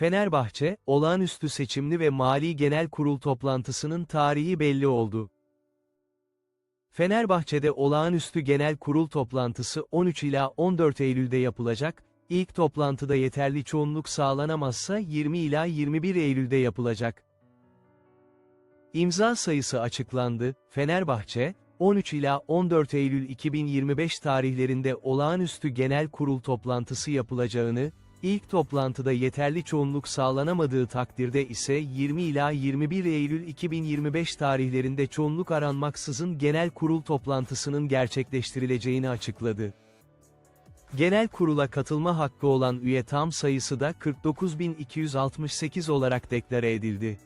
Fenerbahçe, olağanüstü seçimli ve mali genel kurul toplantısının tarihi belli oldu. Fenerbahçe'de olağanüstü genel kurul toplantısı 13 ila 14 Eylül'de yapılacak, ilk toplantıda yeterli çoğunluk sağlanamazsa 20 ila 21 Eylül'de yapılacak. İmza sayısı açıklandı, Fenerbahçe, 13 ila 14 Eylül 2025 tarihlerinde olağanüstü genel kurul toplantısı yapılacağını, ilk toplantıda yeterli çoğunluk sağlanamadığı takdirde ise 20 ila 21 Eylül 2025 tarihlerinde çoğunluk aranmaksızın genel kurul toplantısının gerçekleştirileceğini açıkladı. Genel kurula katılma hakkı olan üye tam sayısı da 49.268 olarak deklare edildi.